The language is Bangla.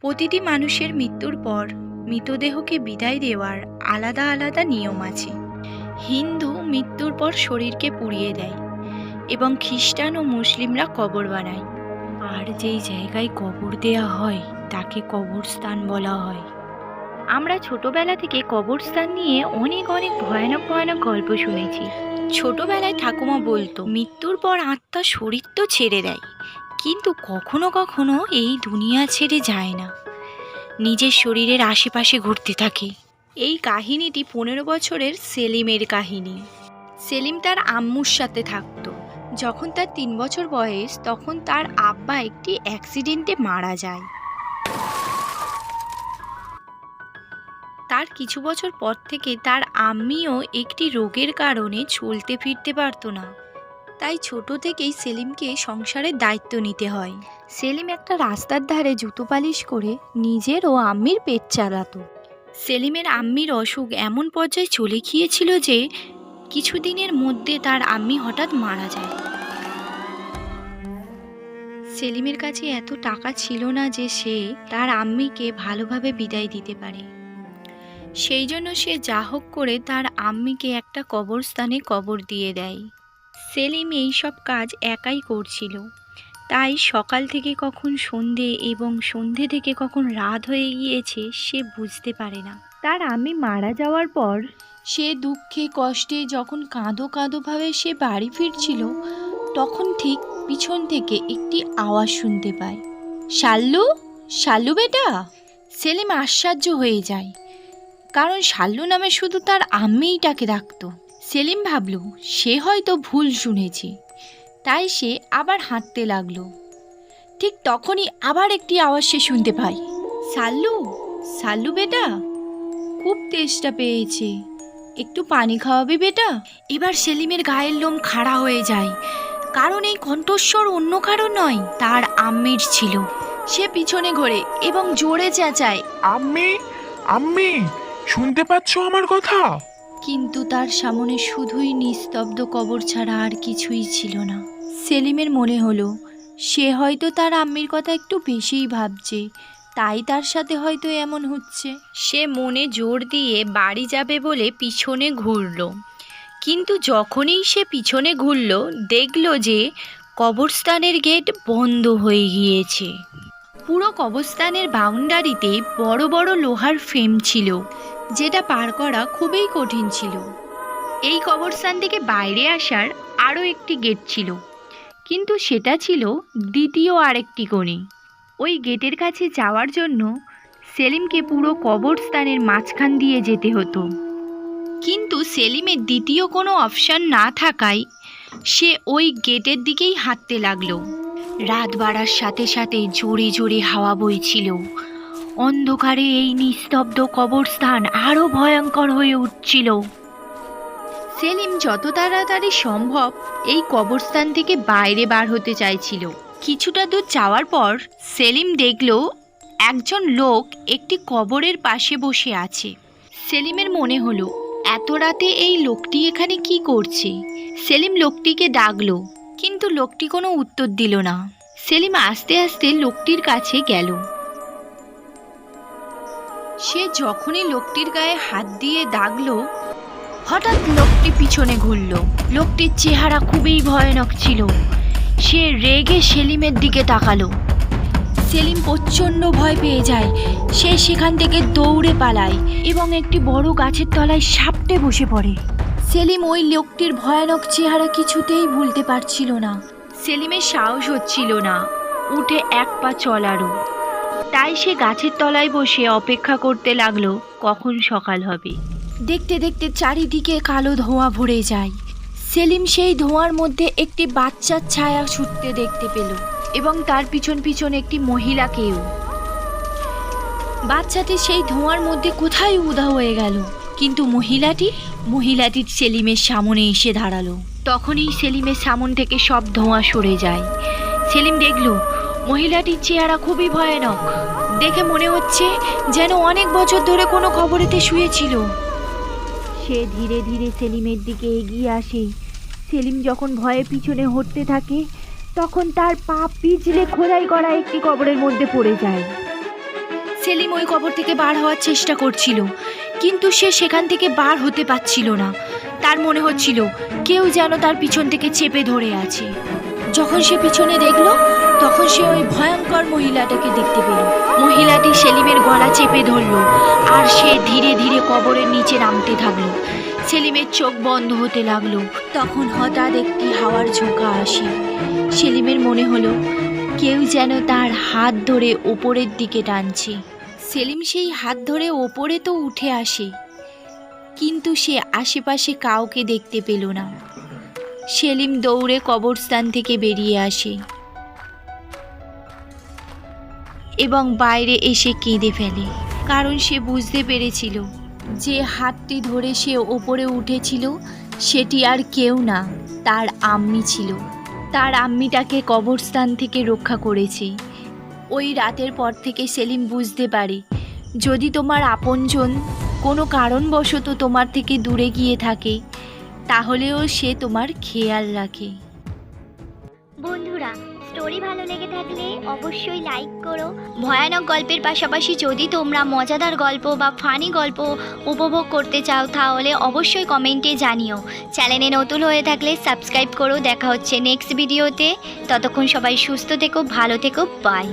প্রতিটি মানুষের মৃত্যুর পর মৃতদেহকে বিদায় দেওয়ার আলাদা আলাদা নিয়ম আছে। হিন্দু মৃত্যুর পর শরীরকে পুড়িয়ে দেয় এবং খ্রিস্টান ও মুসলিমরা কবর বানায়। আর যেই জায়গায় কবর দেয়া হয়, তাকে কবরস্থান বলা হয়। আমরা ছোটবেলা থেকে কবরস্থান নিয়ে অনেক অনেক ভয়ানক ভয়ানক গল্প শুনেছি। ছোটবেলায় ঠাকুমা বলতো, মৃত্যুর পর আত্মা শরীর তো ছেড়ে দেয়। কিন্তু কখনো কখনো এই দুনিয়া ছেড়ে যায় না। নিজের শরীরের আশেপাশে ঘুরতে থাকে। এই কাহিনীটি পনেরো বছরের সেলিমের কাহিনী। সেলিম তার আম্মুর সাথে থাকতো। যখন তার তিন বছর বয়স, তখন তার আব্বা একটি অ্যাক্সিডেন্টে মারা যায়। তার কিছু বছর পর থেকে তার আম্মিও একটি রোগের কারণে চলতে ফিরতে পারতো না। তাই ছোট থেকেই সেলিমকে সংসারের দায়িত্ব নিতে হয়। সেলিম একটা রাস্তার ধারে জুতো পালিশ করে নিজের ও আম্মির পেট চালাতো। সেলিমের আম্মির অসুখ এমন পর্যায়ে চলে গিয়েছিল যে কিছুদিনের মধ্যে তার আম্মি হঠাৎ মারা যায়। সেলিমের কাছে এত টাকা ছিল না যে সে তার আম্মিকে ভালোভাবে বিদায় দিতে পারে। সেই জন্য সে যা হোক করে তার আম্মিকে একটা কবরস্থানে কবর দিয়ে দেয়। সেলিম এই সব কাজ একাই করছিল। তাই সকাল থেকে কখন সন্ধে এবং সন্ধে থেকে কখন রাত হয়ে গিয়েছে সে বুঝতে পারে না। তার আমি মারা যাওয়ার পর সে দুঃখে কষ্টে যখন কাঁদো কাঁদোভাবে সে বাড়ি ফিরছিল তখন ঠিক পিছন থেকে একটি আওয়াজ শুনতে পায়। শাল্লু? শাল্লু বেটা? সেলিম আশ্চর্য হয়ে যায়। কারণ শাল্লু নামে শুধু তার আম্মিই তাকে ডাকতো। সেলিম ভাবল, সে হয়তো ভুল শুনেছে। তাই সে আবার হাঁটতে লাগল। ঠিক তখনই আবার একটি আওয়াজ সে শুনতে পায়। সাল্লু সাল্লু বেটা, খুব তেষ্টা পেয়েছে। একটু পানি খাওয়াবে বেটা? এবার সেলিমের গায়ের লোম খাড়া হয়ে যায়। কারণ এই কণ্ঠস্বর অন্য কারণ নয়, তার আম্মির ছিল। সে পিছনে ঘোরে এবং জোরে চেঁচায়, আম্মি আম্মি, শুনতে পাচ্ছ আমার কথা? কিন্তু তার সামনে শুধুই নিস্তব্ধ কবর ছাড়া আর কিছুই ছিল না। সেলিমের মনে হলো, সে হয়তো তার আম্মির কথা একটু বেশিই ভাবছে, তাই তার সাথে হয়তো এমন হচ্ছে। সে মনে জোর দিয়ে বাড়ি যাবে বলে পিছনে ঘুরল। কিন্তু যখনই সে পিছনে ঘুরল, দেখল যে কবরস্থানের গেট বন্ধ হয়ে গিয়েছে। পুরো কবরস্থানের বাউন্ডারিতে বড় বড় লোহার ফ্রেম ছিল, যেটা পার করা খুবই কঠিন ছিল। এই কবরস্থান থেকে বাইরে আসার আরও একটি গেট ছিল, কিন্তু সেটা ছিল দ্বিতীয় আরেকটি কোণে। ওই গেটের কাছে যাওয়ার জন্য সেলিমকে পুরো কবরস্থানের মাঝখান দিয়ে যেতে হতো। কিন্তু সেলিমের দ্বিতীয় কোনো অপশান না থাকায় সে ওই গেটের দিকেই হাঁটতে লাগল। রাত বাড়ার সাথে সাথে জোরে জোরে হাওয়া বইছিল। অন্ধকারে এই নিস্তব্ধ কবরস্থান আরও ভয়ঙ্কর হয়ে উঠছিল। সেলিম যত তাড়াতাড়ি সম্ভব এই কবরস্থান থেকে বাইরে বার হতে চাইছিল। কিছুটা দূর যাওয়ার পর সেলিম দেখল একজন লোক একটি কবরের পাশে বসে আছে। সেলিমের মনে হলো, এত রাতে এই লোকটি এখানে কি করছে? সেলিম লোকটিকে ডাকলো কিন্তু লোকটি কোনো উত্তর দিল না। সেলিম আস্তে আস্তে লোকটির কাছে গেল। সে যখনই লোকটির গায়ে হাত দিয়ে দাগলো, হঠাৎ লোকটি পিছনে ঘুরল। লোকটির চেহারা খুবই ভয়ানক ছিল। সে রেগে সেলিমের দিকে তাকালো। সেলিম প্রচণ্ড ভয় পেয়ে যায়। সে সেখান থেকে দৌড়ে পালায় এবং একটি বড় গাছের তলায় সাপটে বসে পড়ে। সেলিম ওই লোকটির ভয়ানক চেহারা কিছুতেই ভুলতে পারছিল না। সেলিমের সাহস হচ্ছিল না। উঠে এক পা চলারও তাই সে গাছের তলায় বসে অপেক্ষা করতে লাগল, কখন সকাল হবে। দেখতে দেখতে চারিদিকে কালো ধোঁয়া ভরে যায়। সেলিম সেই ধোঁয়ার মধ্যে একটি বাচ্চার ছায়া ছুটতে দেখতে পেল এবং তার পিছন পিছন একটি মহিলাকেও। বাচ্চাটি সেই ধোঁয়ার মধ্যে কোথায় উদা হয়ে গেল। কিন্তু মহিলাটি মহিলাটি সেলিমের সামনে এসে দাঁড়াল। তখনই সেলিমের সামন থেকে সব ধোঁয়া সরে যায়। সেলিম দেখল, মহিলাটির চেহারা খুবই ভয়ানক। দেখে মনে হচ্ছে যেন অনেক বছর ধরে কোনো খবরেতে শুয়েছিল। সে ধীরে ধীরে সেলিমের দিকে এগিয়ে আসে। সেলিম যখন ভয়ে পিছনে হটতে থাকে, তখন তার পা পিছলে খোদাই করা একটি কবরের মধ্যে পড়ে যায়। সেলিম ওই কবর থেকে বার হওয়ার চেষ্টা করছিল। কিন্তু সে সেখান থেকে বার হতে পারছিল না। তার মনে হচ্ছিল, কেউ যেন তার পিছন থেকে চেপে ধরে আছে। যখন সে পিছনে দেখল, তখন সে ওই ভয়ঙ্কর মহিলাটাকে দেখতে পেল। মহিলাটি সেলিমের গলা চেপে ধরলো আর সে ধীরে ধীরে কবরের নিচে নামতে থাকল। সেলিমের চোখ বন্ধ হতে লাগল। তখন হঠাৎ একটি হাওয়ার ঝোঁকা আসে। সেলিমের মনে হলো, কেউ যেন তার হাত ধরে ওপরের দিকে টানছে। সেলিম সেই হাত ধরে ওপরে তো উঠে আসে, কিন্তু সে আশেপাশে কাউকে দেখতে পেল না। সেলিম দৌড়ে কবরস্থান থেকে বেরিয়ে আসে এবং বাইরে এসে কেঁদে ফেলে, কারণ সে বুঝতে পেরেছিল যে হাতটি ধরে সে ওপরে উঠেছিল, সেটি আর কেউ না, তার আম্মি ছিল। তার আম্মিটাকে কবরস্থান থেকে রক্ষা করেছে। ওই রাতের পর থেকে সেলিম বুঝতে পারে। যদি তোমার আপনজন কোনো কারণবশত তোমার থেকে দূরে গিয়ে থাকে, তাহলেও সে তোমার খেয়াল রাখে। বন্ধুরা স্টোরি ভালো লেগে থাকলে অবশ্যই লাইক করো। ভয়ানক গল্পের পাশাপাশি যদি তোমরা মজাদার গল্প বা ফানি গল্প উপভোগ করতে চাও, তাহলে অবশ্যই কমেন্টে জানিও। চ্যানেলে নতুন হয়ে থাকলে সাবস্ক্রাইব করো। দেখা হচ্ছে নেক্সট ভিডিওতে ততক্ষণ সবাই সুস্থ থেকো, ভালো থেকো বাই